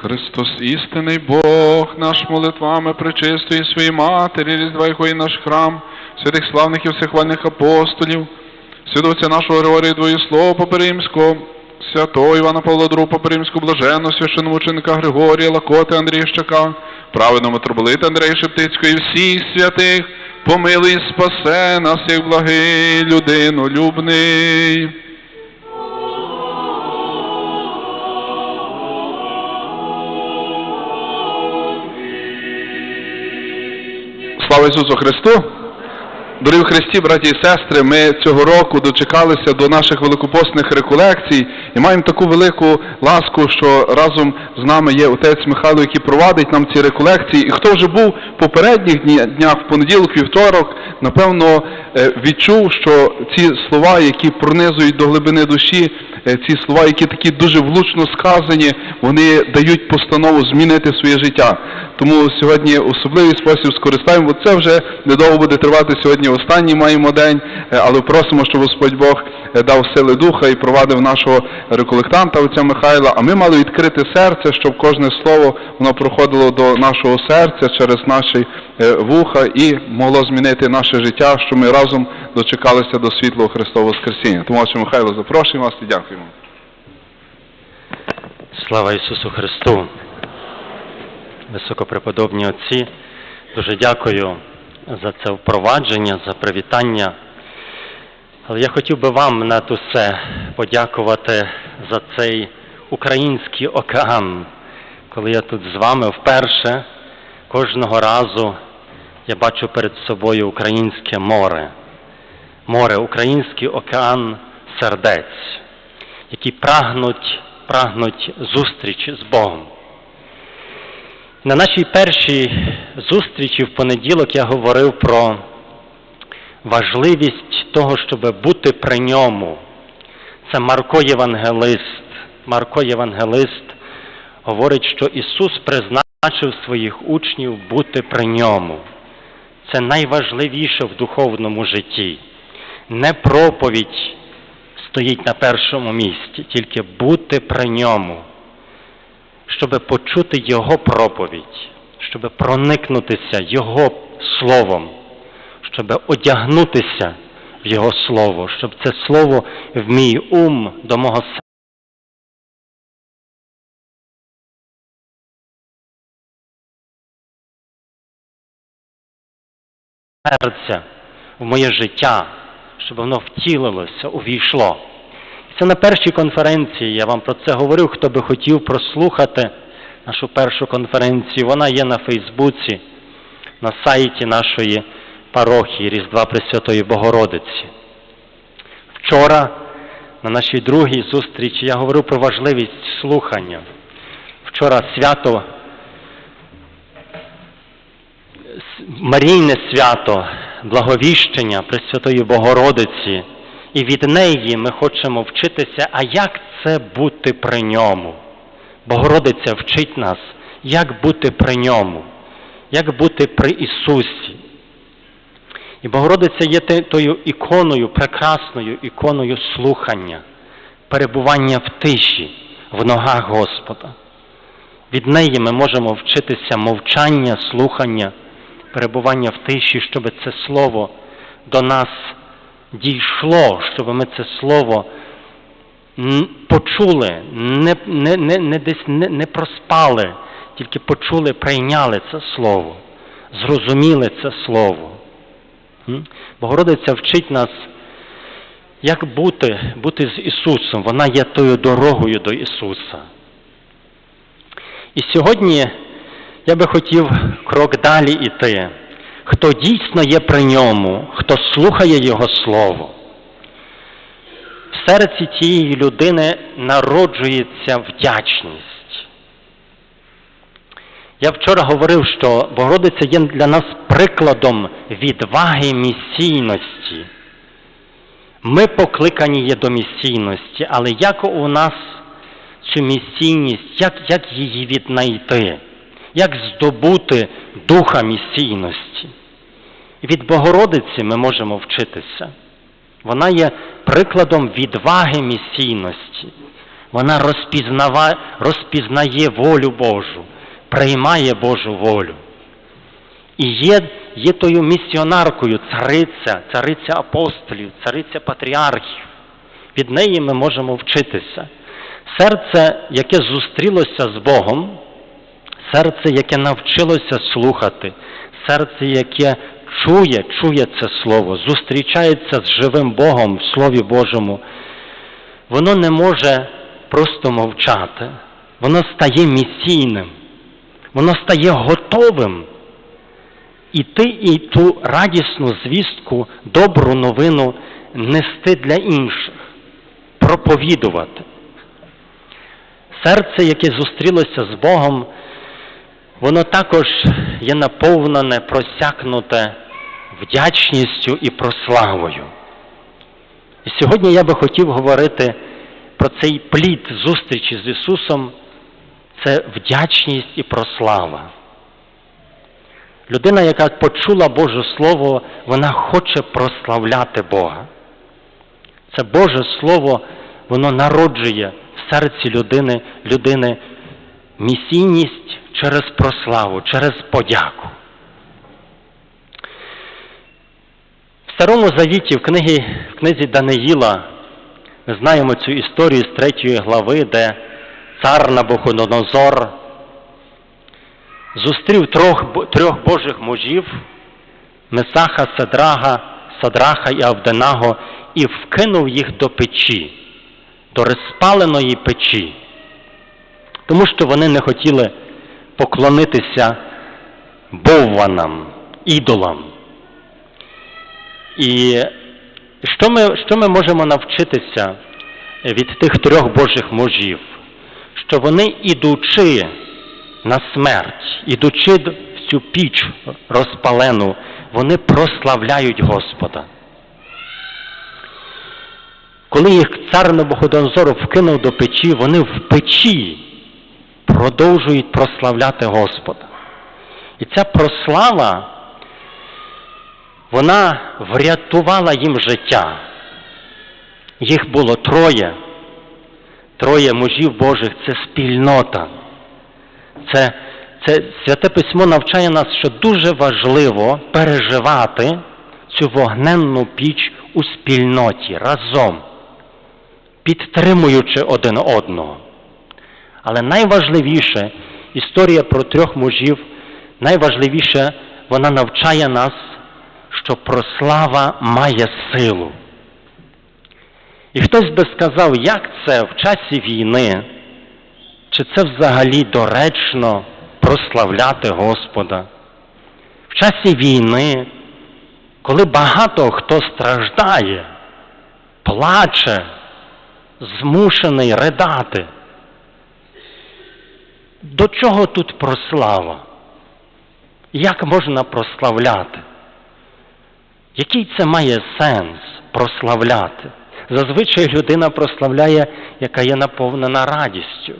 Христос істинний Бог, наш молитвами причистої своїй матері, різдва якої наш храм, святих славних і всехвальних апостолів, святоця нашого Григорія Двоєслова Поперимського, святого Івана Павла II Поперимського, блаженного священомученика Григорія Лакоти Андрія Щака, праведного митрополита Андрея Шептицького і всіх святих, помилуй спасе нас, як благий людину Слава Ісусу Христу! Дорогі Христі, браті і сестри, ми цього року дочекалися до наших великопостних реколекцій і маємо таку велику ласку, що разом з нами є отець Михайло, який провадить нам ці реколекції. І хто вже був в попередніх дні- днях, в понеділок, вівторок, напевно, е, відчув, що ці слова, які пронизують до глибини душі, ці слова, які такі дуже влучно сказані, вони дають постанову змінити своє життя. Тому сьогодні особливий спосіб скористаємо, бо це вже недовго буде тривати сьогодні останній маємо день, е, але просимо, щоб Господь Бог е, дав сили духа і провадив нашого реколектанта отця Михайла. А ми мали відкрити серце, щоб кожне слово воно проходило до нашого серця через наші е, вуха і могло змінити наше життя, що ми разом дочекалися до світлого Христового Воскресіння. Тому отче Михайло, запрошуємо вас і дякуємо. Слава Ісусу Христу! Високопреподобні отці, дуже дякую за це впровадження, за привітання. Але я хотів би вам на усе подякувати за цей український океан. Коли я тут з вами вперше, кожного разу я бачу перед собою українське море. Море, український океан сердець, які прагнуть, прагнуть зустрічі з Богом. На нашій першій зустрічі в понеділок я говорив про важливість того, щоб бути при ньому. Це Марко Євангелист. Марко Євангелист говорить, що Ісус призначив своїх учнів бути при ньому. Це найважливіше в духовному житті. Не проповідь стоїть на першому місці, тільки бути при ньому щоб почути Його проповідь, щоб проникнутися Його Словом, щоб одягнутися в Його Слово, щоб це Слово в мій ум до мого серця, в моє життя, щоб воно втілилося, увійшло. Це на першій конференції, я вам про це говорив, хто би хотів прослухати нашу першу конференцію. Вона є на Фейсбуці, на сайті нашої парохії Різдва Пресвятої Богородиці. Вчора на нашій другій зустрічі я говорив про важливість слухання. Вчора свято, Марійне свято, благовіщення Пресвятої Богородиці. І від неї ми хочемо вчитися, а як це бути при ньому? Богородиця вчить нас, як бути при ньому, як бути при Ісусі. І Богородиця є тою іконою, прекрасною іконою слухання, перебування в тиші, в ногах Господа. Від неї ми можемо вчитися мовчання, слухання, перебування в тиші, щоб це слово до нас дійшло, щоб ми це слово почули, не не, не, не десь не, не проспали, тільки почули, прийняли це слово, зрозуміли це слово. Богородиця вчить нас, як бути, бути з Ісусом. Вона є тою дорогою до Ісуса. І сьогодні я би хотів крок далі іти хто дійсно є при ньому, хто слухає Його Слово. В серці тієї людини народжується вдячність. Я вчора говорив, що Богородиця є для нас прикладом відваги місійності. Ми покликані є до місійності, але як у нас цю місійність, як, як її віднайти? Як здобути духа місійності. Від Богородиці ми можемо вчитися. Вона є прикладом відваги місійності. Вона розпізнає волю Божу, приймає Божу волю. І є, є тою місіонаркою цариця, цариця апостолів, цариця патріархів. Від неї ми можемо вчитися. Серце, яке зустрілося з Богом, серце, яке навчилося слухати, серце, яке чує, чує це слово, зустрічається з живим Богом в Слові Божому, воно не може просто мовчати, воно стає місійним, воно стає готовим іти і ту радісну звістку, добру новину нести для інших, проповідувати. Серце, яке зустрілося з Богом, воно також є наповнене, просякнуте вдячністю і прославою. І сьогодні я би хотів говорити про цей плід зустрічі з Ісусом це вдячність і прослава. Людина, яка почула Боже Слово, вона хоче прославляти Бога. Це Боже Слово, воно народжує в серці людини, людини місійність через прославу, через подяку. В Старому Завіті, в, книгі, в книзі Даниїла, ми знаємо цю історію з третьої глави, де цар Набуходонозор зустрів трьох, трьох Божих мужів Месаха, Седрага, Садраха і Авденаго і вкинув їх до печі, до розпаленої печі, тому що вони не хотіли поклонитися бовванам, ідолам. І що ми, що ми можемо навчитися від тих трьох Божих мужів? Що вони, ідучи на смерть, ідучи в цю піч розпалену, вони прославляють Господа. Коли їх цар Набуходонозор вкинув до печі, вони в печі продовжують прославляти Господа. І ця прослава, вона врятувала їм життя. Їх було троє. Троє мужів Божих це спільнота. Це, це святе письмо навчає нас, що дуже важливо переживати цю вогненну піч у спільноті разом, підтримуючи один одного. Але найважливіше, історія про трьох мужів, найважливіше, вона навчає нас, що прослава має силу. І хтось би сказав, як це в часі війни, чи це взагалі доречно прославляти Господа? В часі війни, коли багато хто страждає, плаче, змушений ридати. До чого тут прослава? Як можна прославляти? Який це має сенс прославляти? Зазвичай людина прославляє, яка є наповнена радістю,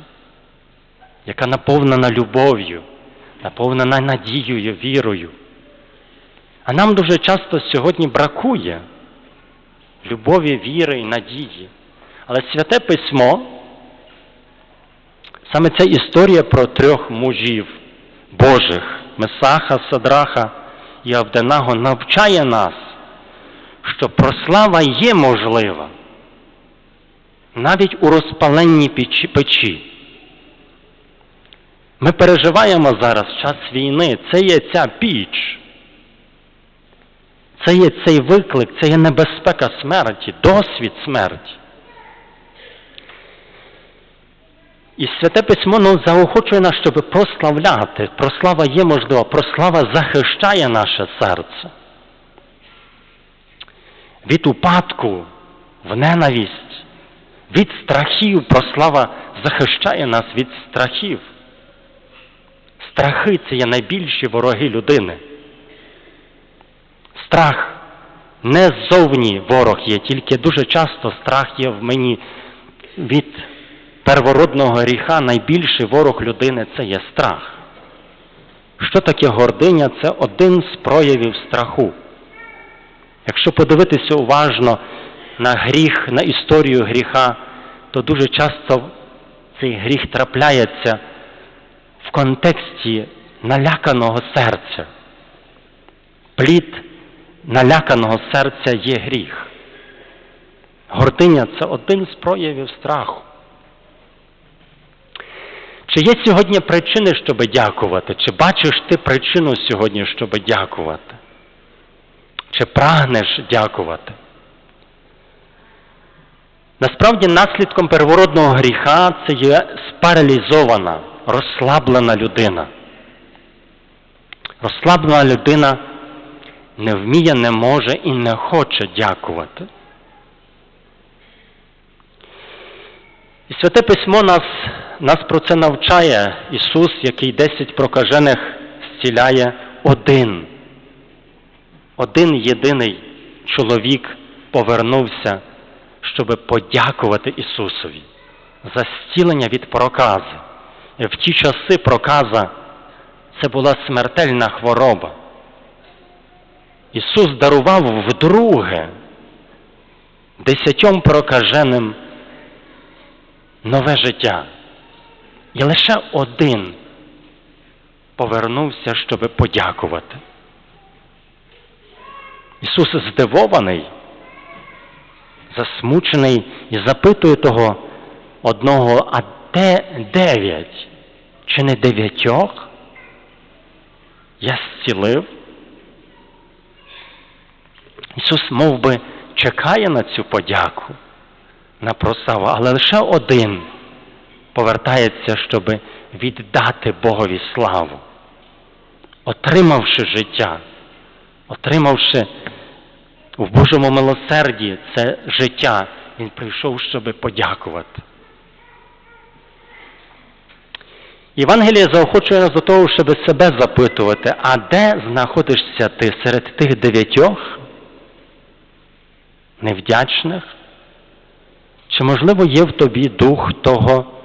яка наповнена любов'ю, наповнена надією, вірою. А нам дуже часто сьогодні бракує любові, віри і надії. Але святе письмо, саме ця історія про трьох мужів Божих, Месаха, Садраха і Авденаго, навчає нас, що прослава є можлива навіть у розпаленні печі-. Ми переживаємо зараз час війни, це є ця піч. Це є цей виклик, це є небезпека смерті, досвід смерті. І святе письмо ну, заохочує нас, щоб прославляти. Прослава є можлива, прослава захищає наше серце. Від упадку в ненависть, від страхів прослава захищає нас від страхів. Страхи це є найбільші вороги людини. Страх не ззовні ворог є, тільки дуже часто страх є в мені від первородного гріха. Найбільший ворог людини це є страх. Що таке гординя? Це один з проявів страху. Якщо подивитися уважно, на гріх, на історію гріха, то дуже часто цей гріх трапляється в контексті наляканого серця. Плід наляканого серця є гріх. Гординя це один з проявів страху. Чи є сьогодні причини, щоб дякувати? Чи бачиш ти причину сьогодні, щоб дякувати? Чи прагнеш дякувати? Насправді наслідком первородного гріха це є спаралізована, розслаблена людина. Розслаблена людина не вміє, не може і не хоче дякувати. І Святе Письмо нас, нас про це навчає. Ісус, який десять прокажених зціляє один. Один єдиний чоловік повернувся, щоб подякувати Ісусові за зцілення від прокази. В ті часи проказа це була смертельна хвороба. Ісус дарував вдруге десятьом прокаженим нове життя. І лише один повернувся, щоб подякувати. Ісус здивований, засмучений і запитує того одного, а де дев'ять? Чи не дев'ятьох? Я зцілив? Ісус мов би, чекає на цю подяку, на прославу, але лише один повертається, щоб віддати Богові славу, отримавши життя, отримавши в Божому милосерді це життя, Він прийшов, щоб подякувати. Євангеліє заохочує нас до того, щоб себе запитувати, а де знаходишся ти серед тих дев'ятьох невдячних? Чи, можливо, є в тобі дух того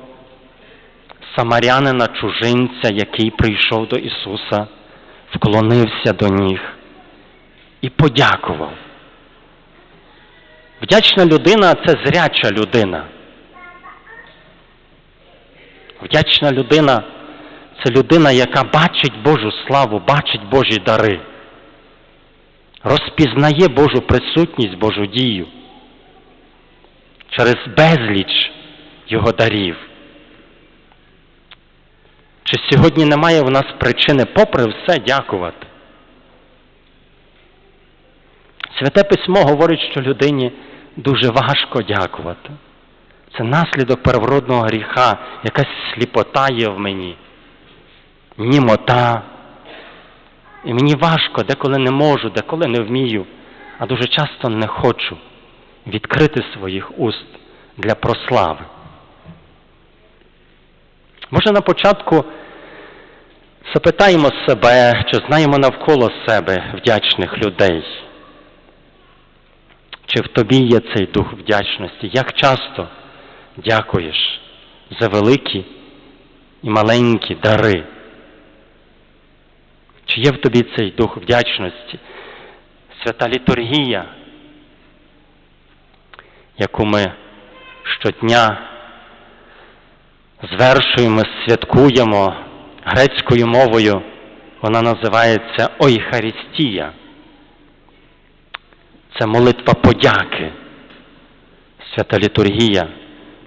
самарянина чужинця, який прийшов до Ісуса, вклонився до ніг і подякував? Вдячна людина це зряча людина. Вдячна людина це людина, яка бачить Божу славу, бачить Божі дари, розпізнає Божу присутність, Божу дію через безліч Його дарів. Чи сьогодні немає в нас причини, попри все, дякувати? Святе письмо говорить, що людині дуже важко дякувати. Це наслідок первородного гріха, якась сліпота є в мені, німота. І мені важко, деколи не можу, деколи не вмію, а дуже часто не хочу відкрити своїх уст для прослави. Може на початку запитаємо себе, чи знаємо навколо себе вдячних людей. Чи в тобі є цей дух вдячності? Як часто дякуєш за великі і маленькі дари? Чи є в тобі цей дух вдячності? Свята літургія, яку ми щодня звершуємо, святкуємо грецькою мовою, вона називається Ойхарістія. Це молитва подяки, свята літургія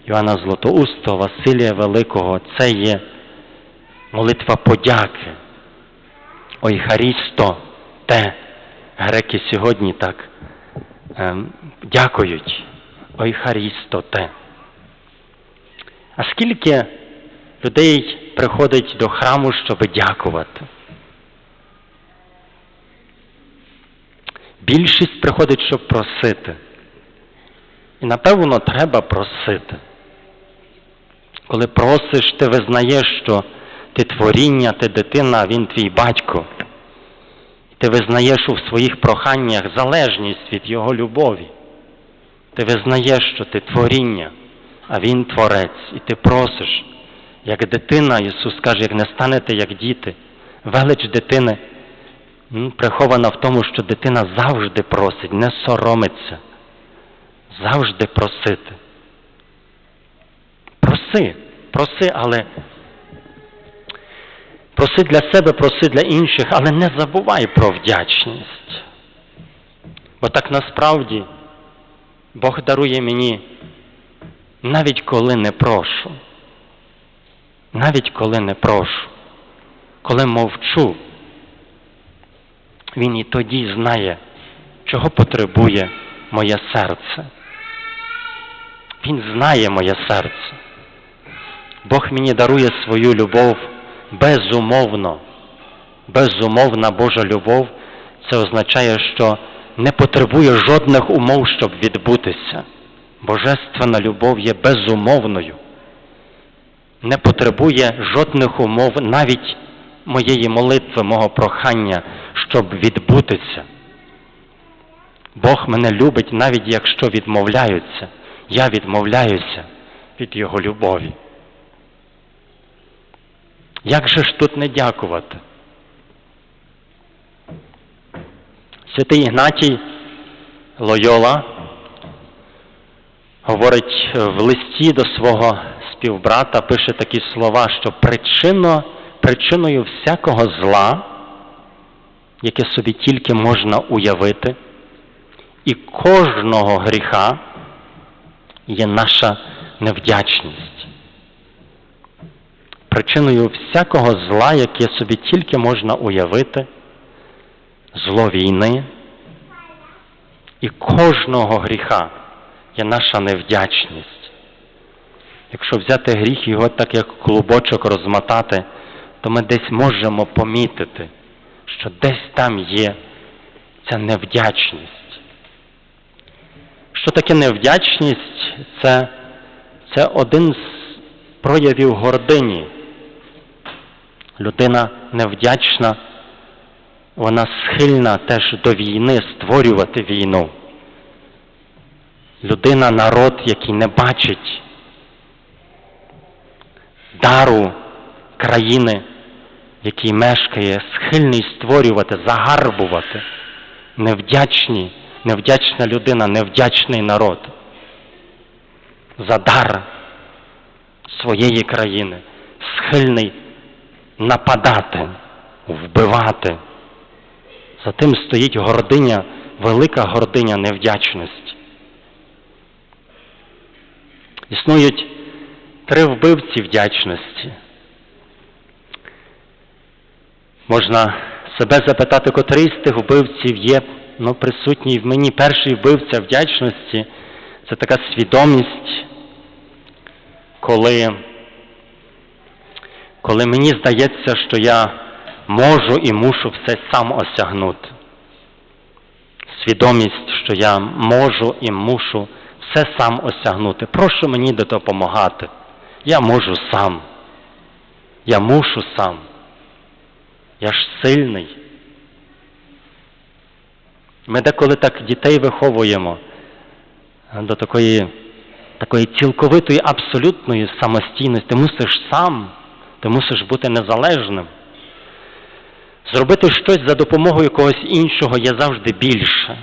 Йоанна Златоустого, Василія Великого. Це є молитва подяки. Ой, Харісто, те, греки сьогодні так ем, дякують. Ой, Харісто, те. А скільки людей приходить до храму, щоб дякувати? Більшість приходить, щоб просити. І напевно треба просити. Коли просиш, ти визнаєш, що ти творіння, ти дитина, а він твій батько. Ти визнаєш у своїх проханнях залежність від Його любові. Ти визнаєш, що ти творіння, а Він творець. І ти просиш, як дитина, Ісус каже, як не станете, як діти. Велич дитини прихована в тому, що дитина завжди просить, не соромиться. завжди просити. Проси, проси, але проси для себе, проси для інших, але не забувай про вдячність. Бо так насправді Бог дарує мені навіть коли не прошу. Навіть коли не прошу, коли мовчу, Він і тоді знає, чого потребує моє серце. Він знає моє серце. Бог мені дарує свою любов безумовно. Безумовна Божа любов це означає, що не потребує жодних умов, щоб відбутися. Божественна любов є безумовною. Не потребує жодних умов, навіть моєї молитви, мого прохання, щоб відбутися. Бог мене любить, навіть якщо відмовляються. Я відмовляюся від Його любові. Як же ж тут не дякувати? Святий Ігнатій Лойола говорить в листі до свого співбрата, пише такі слова, що причино, причиною всякого зла, яке собі тільки можна уявити, і кожного гріха є наша невдячність. Причиною всякого зла, яке собі тільки можна уявити, зло війни і кожного гріха є наша невдячність. Якщо взяти гріх і його так як клубочок розмотати, то ми десь можемо помітити, що десь там є ця невдячність. Що таке невдячність? Це, це один з проявів гордині. Людина невдячна, вона схильна теж до війни, створювати війну. Людина, народ, який не бачить дару країни, в якій мешкає, схильний створювати, загарбувати, невдячні, невдячна людина, невдячний народ за дар своєї країни, схильний нападати, вбивати. За тим стоїть гординя, велика гординя невдячності. Існують три вбивці вдячності. Можна себе запитати, котрий з тих вбивців є ну, присутній в мені. Перший вбивця вдячності це така свідомість, коли, коли мені здається, що я можу і мушу все сам осягнути. Свідомість, що я можу і мушу все сам осягнути. Прошу мені допомагати. Я можу сам. Я мушу сам. Я ж сильний. Ми деколи так дітей виховуємо до такої, такої цілковитої, абсолютної самостійності. Ти мусиш сам, ти мусиш бути незалежним. Зробити щось за допомогою когось іншого є завжди більше.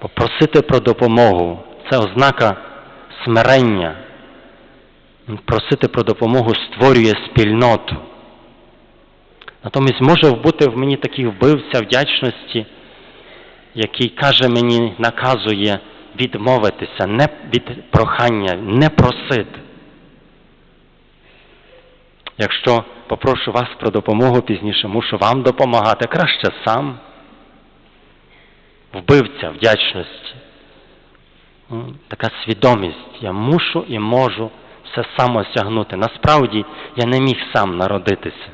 Попросити про допомогу це ознака смирення. Просити про допомогу створює спільноту. Натомість може бути в мені такий вбивця вдячності, який каже мені, наказує відмовитися не від прохання, не просити. Якщо попрошу вас про допомогу пізніше, мушу вам допомагати, краще сам. Вбивця вдячності. Така свідомість. Я мушу і можу все сам осягнути. Насправді я не міг сам народитися.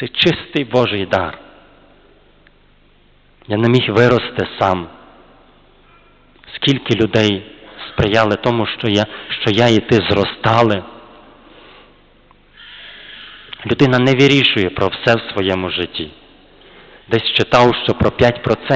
Це чистий Божий дар. Я не міг вирости сам. Скільки людей сприяли тому, що я, що я і ти зростали. Людина не вирішує про все в своєму житті. Десь читав, що про 5%